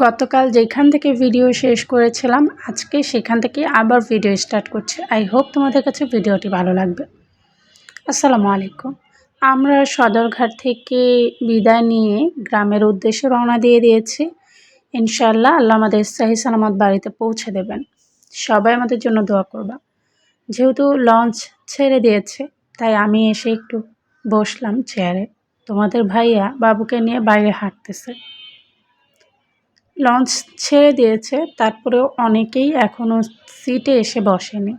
গতকাল যেখান থেকে ভিডিও শেষ করেছিলাম, আজকে সেখান থেকে আবার ভিডিও স্টার্ট করছি। আই হোপ তোমাদের কাছে ভিডিওটি ভালো লাগবে। আসসালামু আলাইকুম। আমরা সদরঘাট থেকে বিদায় নিয়ে গ্রামের উদ্দেশ্যে রওনা দিয়ে দিয়েছি। ইনশাল্লাহ আল্লাহ আমাদের সাহি সালামত বাড়িতে পৌঁছে দেবেন। সবাই আমাদের জন্য দোয়া করবা। যেহেতু লঞ্চ ছেড়ে দিয়েছে, তাই আমি এসে একটু বসলাম চেয়ারে তোমাদের ভাইয়া বাবুকে নিয়ে বাইরে হাঁটতেছে। লঞ্চ ছেড়ে দিয়েছে, তারপরেও অনেকেই এখনও সিটে এসে বসেনি।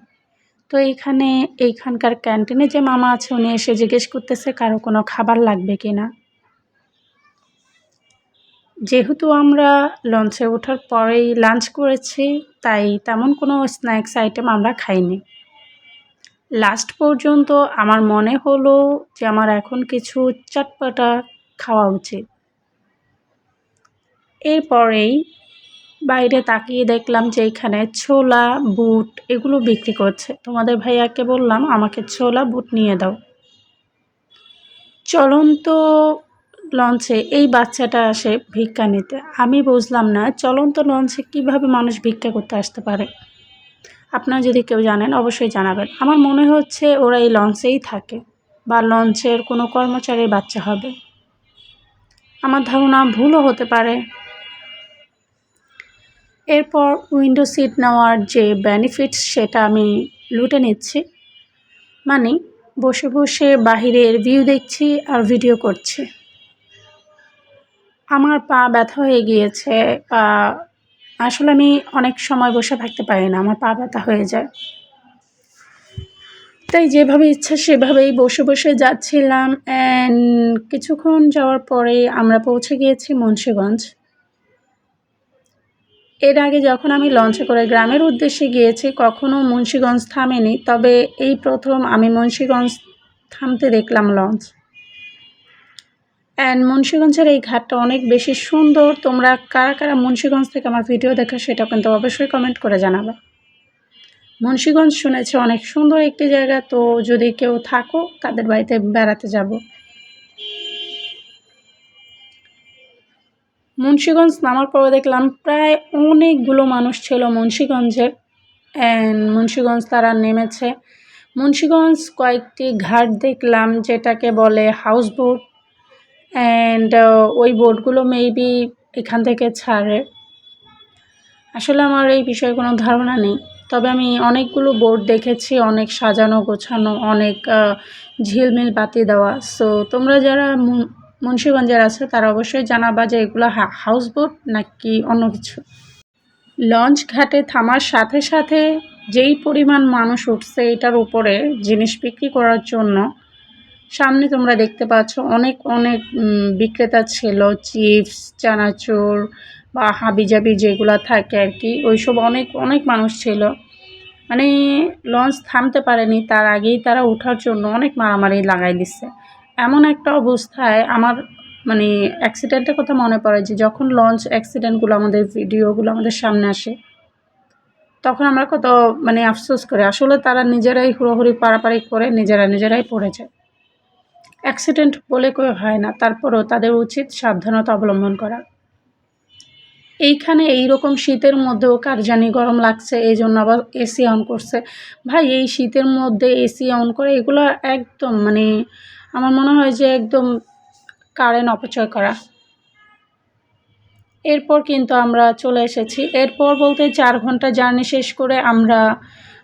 তো এইখানে এইখানকার ক্যান্টিনে যে মামা আছে, উনি এসে জিজ্ঞেস করতেছে কারও কোনো খাবার লাগবে কি না। যেহেতু আমরা লঞ্চে ওঠার পরেই লাঞ্চ করেছি, তাই তেমন কোনো স্ন্যাক্স আইটেম আমরা খাইনি। লাস্ট পর্যন্ত আমার মনে হলো যে আমার এখন কিছু চটপাটা খাওয়া উচিত। এরপরেই বাইরে তাকিয়ে দেখলাম যে এখানে ছোলা, বুট এগুলো বিক্রি করছে। তোমাদের ভাইয়াকে বললাম, আমাকে ছোলা, বুট নিয়ে দাও। চলন্ত লঞ্চে এই বাচ্চাটা আসে ভিক্ষা নিতে। আমি বুঝলাম না চলন্ত লঞ্চে কীভাবে মানুষ ভিক্ষা করতে আসতে পারে। আপনারা যদি কেউ জানেন, অবশ্যই জানাবেন। আমার মনে হচ্ছে ওরা এই লঞ্চেই থাকে বা লঞ্চের কোনো কর্মচারীর বাচ্চা হবে। আমার ধারণা ভুলও হতে পারে। এরপর উইন্ডো সিট নেওয়ার যে বেনিফিটস সেটা আমি লুটে নিচ্ছি। মানে বসে বসে বাহিরের ভিউ দেখছি আর ভিডিও করছি। আমার পা ব্যথা হয়ে গিয়েছে পা আসলে আমি অনেক সময় বসে থাকতে পারি না, আমার পা ব্যথা হয়ে যায়। তাই যেভাবে ইচ্ছা সেভাবেই বসে বসে যাচ্ছিলাম অ্যান্ড কিছুক্ষণ যাওয়ার পরে আমরা পৌঁছে গিয়েছি মুন্সীগঞ্জ। এর আগে যখন আমি লঞ্চে করে গ্রামের উদ্দেশ্যে গিয়েছি কখনও মুন্সীগঞ্জ থামেনি, তবে এই প্রথম আমি মুন্সীগঞ্জ থামতে দেখলাম লঞ্চ। অ্যান্ড মুন্সীগঞ্জের এই ঘাটটা অনেক বেশি সুন্দর। তোমরা কারা কারা মুন্সীগঞ্জ থেকে আমার ভিডিও দেখো সেটা কিন্তু অবশ্যই কমেন্ট করে জানাবে। মুন্সীগঞ্জ শুনেছে অনেক সুন্দর একটি জায়গা, তো যদি কেউ থাকো, তাদের বাড়িতে বেড়াতে যাব। মুন্সীগঞ্জ নামার পরে দেখলাম প্রায় অনেকগুলো মানুষ ছিল মুন্সীগঞ্জের। অ্যান্ড মুন্সীগঞ্জ তারা নেমেছে। মুন্সীগঞ্জ কয়েকটি ঘাট দেখলাম যেটাকে বলে হাউস বোট অ্যান্ড ওই বোটগুলো মেবি এখান থেকে ছাড়ে। আসলে আমার এই বিষয়ে কোনো ধারণা নেই। তবে আমি অনেকগুলো বোট দেখেছি, অনেক সাজানো গোছানো, অনেক ঝিলমিল বাতি দেওয়া। সো তোমরা যারা মুন্সীগঞ্জের আছে, তারা অবশ্যই জানাবা যে এগুলো হাউস বোট নাকি অন্য কিছু। লঞ্চ ঘাটে থামার সাথে সাথে যেই পরিমাণ মানুষ উঠছে এটার উপরে জিনিস বিক্রি করার জন্য, সামনে তোমরা দেখতে পাচ্ছ অনেক অনেক বিক্রেতা ছিল, চিপস, চানাচুর বা হাবিজাবি যেগুলো থাকে আর কি, ওইসব অনেক অনেক মানুষ ছিল। মানে লঞ্চ থামতে পারেনি, তার আগেই তারা ওঠার জন্য অনেক মারামারি লাগাই দিচ্ছে এমন একটা অবস্থায় আমার মানে অ্যাক্সিডেন্টের কথা মনে পড়ে যে যখন লঞ্চ অ্যাক্সিডেন্টগুলো আমাদের ভিডিওগুলো আমাদের সামনে আসে, তখন আমরা কত মানে আফসোস করে। আসলে তারা নিজেরাই হুড়োহুড়ি পাড়াপাড়ি করে নিজেরা নিজেরাই পড়ে যায়। অ্যাক্সিডেন্ট বলে কেউ হয় না। তারপরও তাদের উচিত সাবধানতা অবলম্বন করা। এইখানে এই রকম শীতের মধ্যেও কার জানি গরম লাগছে এই জন্য আবার এসি অন করছে। ভাই, এই শীতের মধ্যে এসি অন করে, এগুলো একদম মানে আমার মনে হয় যে একদম কারেন্ট অপচয় করা। এরপর কিন্তু আমরা চলে এসেছি। এরপর বলতে চার ঘণ্টা জার্নি শেষ করে আমরা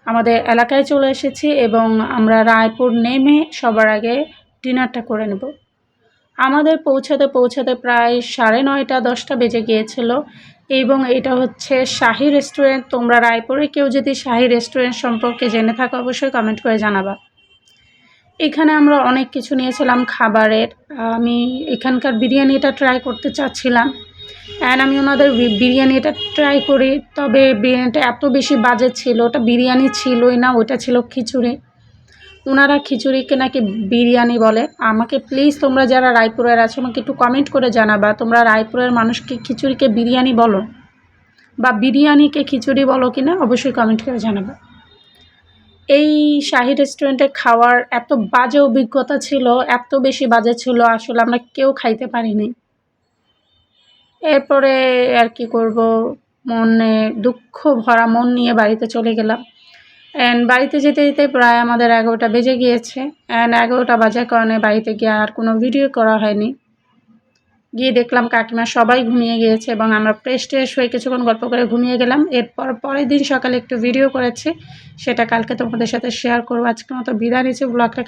আমাদের এলাকায় চলে এসেছি এবং আমরা রায়পুর নেমে সবার আগে ডিনারটা করে নেব। আমাদের পৌঁছাতে পৌঁছাতে প্রায় সাড়ে নয়টা, দশটা বেজে গিয়েছিল এবং এটা হচ্ছে শাহি রেস্টুরেন্ট। তোমরা রায়পুরে কেউ যদি শাহি রেস্টুরেন্ট সম্পর্কে জেনে থাকো, অবশ্যই কমেন্ট করে জানাবা। এখানে আমরা অনেক কিছু নিয়েছিলাম, খাবারের। আমি এখানকার বিরিয়ানিটা ট্রাই করতে চাচ্ছিলাম অ্যান্ড আমি ওনাদের বিরিয়ানিটা ট্রাই করি, তবে বিরিয়ানিটা এত বেশি বাজে ছিল, ওটা বিরিয়ানি ছিলই না, ওটা ছিল খিচুড়ি। ওনারা খিচুড়িকে নাকি বিরিয়ানি বলে। আমাকে প্লিজ তোমরা যারা রায়পুরের আছো, আমাকে একটু কমেন্ট করে জানাবা। তোমরা রায়পুরের মানুষকে খিচুড়িকে বিরিয়ানি বলো বা বিরিয়ানিকে খিচুড়ি বলো কি না অবশ্যই কমেন্ট করে জানাবা। এই শাহি রেস্টুরেন্টে খাওয়ার এত বাজে অভিজ্ঞতা ছিল, এত বেশি বাজে ছিল, আসলে আমরা কেউ খাইতে পারিনি। এরপরে আর কি করব, মনে দুঃখ ভরা মন নিয়ে বাড়িতে চলে গেলাম। অ্যান্ড বাড়িতে যেতে যেতে প্রায় আমাদের এগারোটা বেজে গিয়েছে। অ্যান্ড এগারোটা বাজার কারণে বাড়িতে গিয়ে আর কোনো ভিডিও করা হয়নি। গিয়ে দেখলাম কাকিমা সবাই ঘুমিয়ে গিয়েছে এবং আমরা প্রেস ট্রেশ হয়ে কিছুক্ষণ গল্প করে ঘুমিয়ে গেলাম। এরপর পরের দিন সকালে একটু ভিডিও করেছি। সেটা কালকে তোমাদের সাথে শেয়ার করব। আজকে মতো বিদায় নিচ্ছি। ব্লগটা